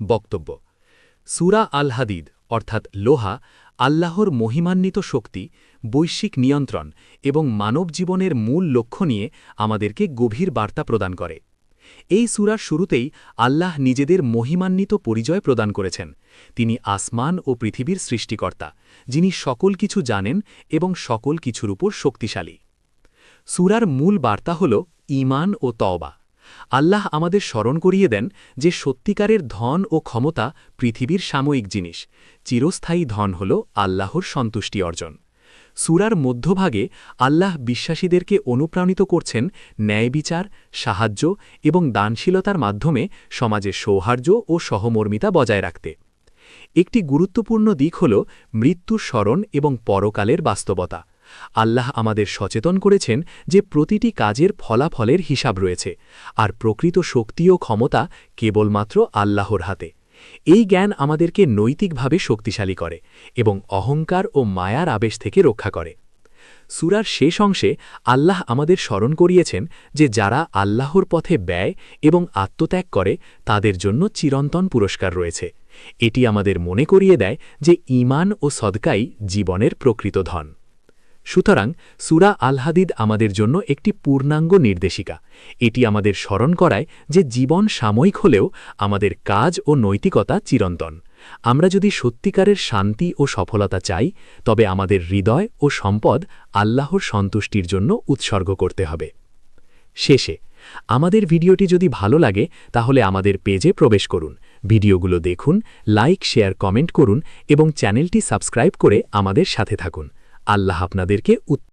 বক্তব্য। সুরা আল হাদিদ অর্থাৎ লোহা, আল্লাহর মহিমান্বিত শক্তি, বৈশ্বিক নিয়ন্ত্রণ এবং মানব জীবনের মূল লক্ষ্য নিয়ে আমাদেরকে গভীর বার্তা প্রদান করে। এই সুরার শুরুতেই আল্লাহ নিজেদের মহিমান্বিত পরিচয় প্রদান করেছেন। তিনি আসমান ও পৃথিবীর সৃষ্টিকর্তা, যিনি সকল কিছু জানেন এবং সকল কিছুর উপর শক্তিশালী। সুরার মূল বার্তা হল ঈমান ও তওবা। আল্লাহ আমাদের স্মরণ করিয়ে দেন যে সত্যিকারের ধন ও ক্ষমতা পৃথিবীর সাময়িক জিনিস। চিরস্থায়ী ধন হল আল্লাহর সন্তুষ্টি অর্জন। সুরার মধ্যভাগে আল্লাহ বিশ্বাসীদেরকে অনুপ্রাণিত করছেন ন্যায় বিচার, সাহায্য এবং দানশীলতার মাধ্যমে সমাজে সৌহার্দ্য ও সহমর্মিতা বজায় রাখতে। একটি গুরুত্বপূর্ণ দিক হল মৃত্যুর স্মরণ এবং পরকালের বাস্তবতা। আল্লাহ আমাদের সচেতন করেছেন যে প্রতিটি কাজের ফলাফলের হিসাব রয়েছে, আর প্রকৃত শক্তি ও ক্ষমতা কেবলমাত্র আল্লাহর হাতে। এই জ্ঞান আমাদেরকে নৈতিকভাবে শক্তিশালী করে এবং অহংকার ও মায়ার আবেশ থেকে রক্ষা করে। সুরার শেষ অংশে আল্লাহ আমাদের স্মরণ করিয়েছেন যে যারা আল্লাহর পথে ব্যয় এবং আত্মত্যাগ করে, তাদের জন্য চিরন্তন পুরস্কার রয়েছে। এটি আমাদের মনে করিয়ে দেয় যে ঈমান ও সদকাই জীবনের প্রকৃত ধন। সুতরাং সুরা আলহাদিদ আমাদের জন্য একটি পূর্ণাঙ্গ নির্দেশিকা। এটি আমাদের স্মরণ করায় যে জীবন সাময়িক হলেও আমাদের কাজ ও নৈতিকতা চিরন্তন। আমরা যদি সত্যিকারের শান্তি ও সফলতা চাই, তবে আমাদের হৃদয় ও সম্পদ আল্লাহর সন্তুষ্টির জন্য উৎসর্গ করতে হবে। শেষে, আমাদের ভিডিওটি যদি ভালো লাগে, তাহলে আমাদের পেজে প্রবেশ করুন। ভিডিওগুলো দেখুন, লাইক, শেয়ার, কমেন্ট করুন এবং চ্যানেলটি সাবস্ক্রাইব করে আমাদের সাথে থাকুন। আল্লাহ আপনাদেরকে উত্তম